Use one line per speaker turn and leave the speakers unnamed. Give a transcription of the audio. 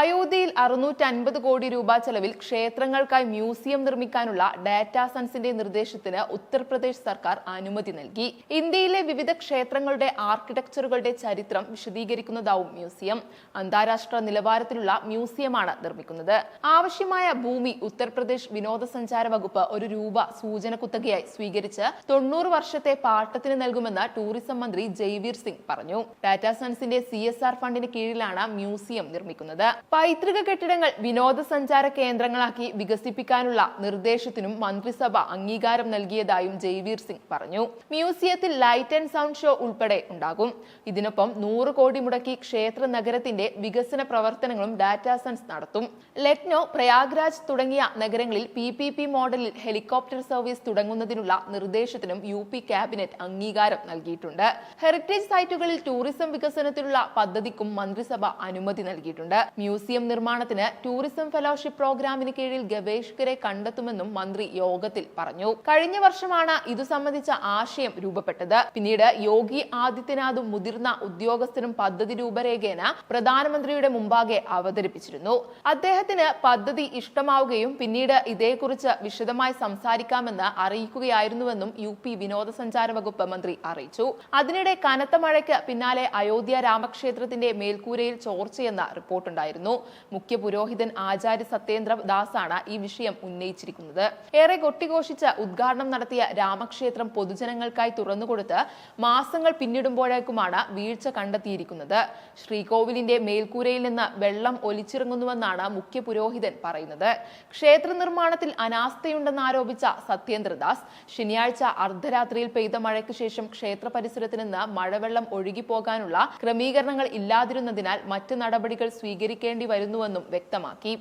അയോധ്യയിൽ അറുന്നൂറ്റി അൻപത് കോടി രൂപ ചെലവിൽ ക്ഷേത്രങ്ങൾക്കായി മ്യൂസിയം നിർമ്മിക്കാനുള്ള ഡാറ്റാ സൺസിന്റെ നിർദ്ദേശത്തിന് ഉത്തർപ്രദേശ് സർക്കാർ അനുമതി നൽകി. ഇന്ത്യയിലെ വിവിധ ക്ഷേത്രങ്ങളുടെ ആർക്കിടെക്ചറുകളുടെ ചരിത്രം വിശദീകരിക്കുന്നതാവും മ്യൂസിയം. അന്താരാഷ്ട്ര നിലവാരത്തിലുള്ള മ്യൂസിയമാണ് നിർമ്മിക്കുന്നത്. ആവശ്യമായ ഭൂമി ഉത്തർപ്രദേശ് വിനോദസഞ്ചാര വകുപ്പ് ഒരു രൂപ സൂചന കുത്തകയായി സ്വീകരിച്ച് തൊണ്ണൂറ് വർഷത്തെ പാട്ടത്തിന് നൽകുമെന്ന് ടൂറിസം മന്ത്രി ജയ്വീർ സിംഗ് പറഞ്ഞു. ഡാറ്റാ സൺസിന്റെ സി ഫണ്ടിന് കീഴിലാണ് മ്യൂസിയം നിർമ്മിക്കുന്നത്. പൈതൃക കെട്ടിടങ്ങൾ വിനോദസഞ്ചാര കേന്ദ്രങ്ങളാക്കി വികസിപ്പിക്കാനുള്ള നിർദ്ദേശത്തിനും മന്ത്രിസഭ അംഗീകാരം നൽകിയതായും ജയ്വീർ സിംഗ് പറഞ്ഞു. മ്യൂസിയത്തിൽ ലൈറ്റ് ആൻഡ് സൗണ്ട് ഷോ ഉൾപ്പെടെ ഉണ്ടാകും. ഇതിനൊപ്പം നൂറ് കോടി മുടക്കി ക്ഷേത്ര നഗരത്തിന്റെ വികസന പ്രവർത്തനങ്ങളും ഡാറ്റാ സെൻസ് നടത്തും. ലക്നോ പ്രയാഗ്രാജ് തുടങ്ങിയ നഗരങ്ങളിൽ പി പി പി മോഡലിൽ ഹെലികോപ്റ്റർ സർവീസ് തുടങ്ങുന്നതിനുള്ള നിർദ്ദേശത്തിനും യു പി ക്യാബിനറ്റ് അംഗീകാരം നൽകിയിട്ടുണ്ട്. ഹെറിറ്റേജ് സൈറ്റുകളിൽ ടൂറിസം വികസനത്തിനുള്ള പദ്ധതിക്കും മന്ത്രിസഭ അനുമതി നൽകിയിട്ടുണ്ട്. മ്യൂസിയം നിർമ്മാണത്തിന് ടൂറിസം ഫെലോഷിപ്പ് പ്രോഗ്രാമിന് കീഴിൽ ഗവേഷകരെ കണ്ടെത്തുമെന്നും മന്ത്രി യോഗത്തിൽ പറഞ്ഞു. കഴിഞ്ഞ വർഷമാണ് ഇതു സംബന്ധിച്ച ആശയം രൂപപ്പെട്ടത്. പിന്നീട് യോഗി ആദിത്യനാഥും മുതിർന്ന ഉദ്യോഗസ്ഥരും പദ്ധതി രൂപരേഖേന പ്രധാനമന്ത്രിയുടെ മുമ്പാകെ അവതരിപ്പിച്ചിരുന്നു. അദ്ദേഹത്തിന് പദ്ധതി ഇഷ്ടമാവുകയും പിന്നീട് ഇതേക്കുറിച്ച് വിശദമായി സംസാരിക്കാമെന്ന് അറിയിക്കുകയായിരുന്നുവെന്നും യു പി വിനോദസഞ്ചാര വകുപ്പ് മന്ത്രി അറിയിച്ചു. അതിനിടെ കനത്ത മഴയ്ക്ക് പിന്നാലെ അയോധ്യ രാമക്ഷേത്രത്തിന്റെ മേൽക്കൂരയിൽ ചോർച്ചയെന്ന റിപ്പോർട്ടുണ്ടായിരുന്നു. മുഖ്യ പുരോഹിതൻ ആചാര്യ സത്യേന്ദ്ര ദാസാണ് ഈ വിഷയം ഉന്നയിച്ചിരിക്കുന്നത്. ഏറെ കൊട്ടിഘോഷിച്ച് ഉദ്ഘാടനം നടത്തിയ രാമക്ഷേത്രം പൊതുജനങ്ങൾക്കായി തുറന്നുകൊടുത്ത് മാസങ്ങൾ പിന്നിടുമ്പോഴേക്കുമാണ് വീഴ്ച കണ്ടെത്തിയിരിക്കുന്നത്. ശ്രീകോവിലിന്റെ മേൽക്കൂരയിൽ നിന്ന് വെള്ളം ഒലിച്ചിറങ്ങുന്നുവെന്നാണ് മുഖ്യ പുരോഹിതൻ പറയുന്നത്. ക്ഷേത്ര നിർമ്മാണത്തിൽ അനാസ്ഥയുണ്ടെന്നാരോപിച്ച സത്യേന്ദ്രദാസ് ശനിയാഴ്ച അർദ്ധരാത്രിയിൽ പെയ്ത മഴയ്ക്ക് ശേഷം ക്ഷേത്ര പരിസരത്ത് നിന്ന് മഴവെള്ളം ഒഴുകിപ്പോകാനുള്ള ക്രമീകരണങ്ങൾ ഇല്ലാതിരുന്നതിനാൽ മറ്റ് നടപടികൾ സ്വീകരിക്കേണ്ടി വരുന്നുവെന്നും വ്യക്തമാക്കി.